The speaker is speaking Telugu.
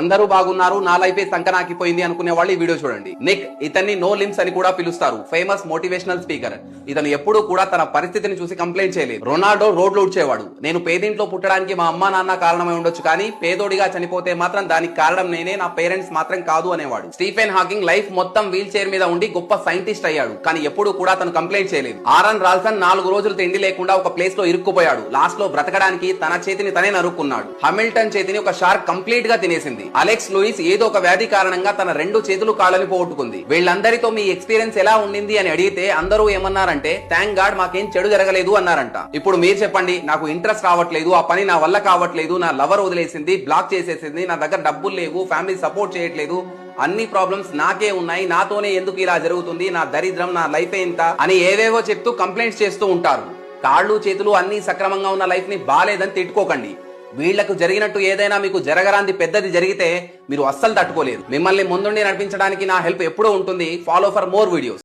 అందరూ బాగున్నారు నా లైఫే సంకనాకిపోయింది అనుకునే వాళ్ళు ఈ వీడియో చూడండి. నిక్ ఇతన్ని నో లిమ్స్ అని కూడా పిలుస్తారు. Famous motivational speaker. ఇతను ఎప్పుడూ కూడా తన పరిస్థితిని చూసి కంప్లైంట్ చేయలేదు. రొనాల్డో రోడ్లు ఉడ్చేవాడు నేను పేదింట్లో పుట్టడానికి మా అమ్మా నాన్న కారణమై ఉండొచ్చు కానీ పేదోడిగా చనిపోతే మాత్రం దానికి కారణం నేనే నా పేరెంట్స్ మాత్రం కాదు అనేవాడు. స్టీఫెన్ హాకింగ్ లైఫ్ మొత్తం వీల్ చైర్ మీద ఉండి గొప్ప సైంటిస్ట్ అయ్యాడు. కానీ ఎప్పుడూ కూడా తను కంప్లైంట్ చేయలేదు. ఆరన్ రాల్సన్ నాలుగు రోజులు తిండి లేకుండా ఒక ప్లేస్లో ఇరుక్కుపోయాడు. లాస్ట్లో బ్రతకడానికి తన చేతిని తనే నరుక్కున్నాడు. హమిల్టన్ చేతిని ఒక షార్క్ కంప్లీట్గా తినేసింది. అలెక్స్ లూయిస్ ఏదో ఒక వ్యాధి కారణంగా తన రెండు చేతులు కాళ్ళని పోగొట్టుకుంది. వీళ్ళందరితో మీ ఎక్స్పీరియన్స్ ఎలా ఉండింది అని అడిగితే అందరూ ఏమన్నారంటే థ్యాంక్ గాడ్ మాకేం చెడు జరగలేదు అన్నారంట. ఇప్పుడు మీరు చెప్పండి నాకు ఇంట్రెస్ట్ రావట్లేదు ఆ పని నా వల్ల కావట్లేదు నా లవర్ వదిలేసింది బ్లాక్ చేసేసింది నా దగ్గర డబ్బులు లేవు ఫ్యామిలీ సపోర్ట్ చేయట్లేదు అన్ని ప్రాబ్లమ్స్ నాకే ఉన్నాయి నాతోనే ఎందుకు ఇలా జరుగుతుంది నా దరిద్రం నా లైఫ్ ఎంత అని ఏవేవో చెప్తూ కంప్లైంట్స్ చేస్తూ ఉంటారు. కాళ్ళు చేతులు అన్ని సక్రమంగా ఉన్న లైఫ్ని బాలేదని తిట్టుకోకండి. వీళ్ళకు జరిగినట్టు ఏదైనా మీకు జరగరాంది పెద్దది జరిగితే మీరు అస్సలు తట్టుకోలేరు మిమ్మల్ని ముందుండి నడిపించడానికి నా హెల్ప్ ఎప్పుడూ ఉంటుంది. Follow for more videos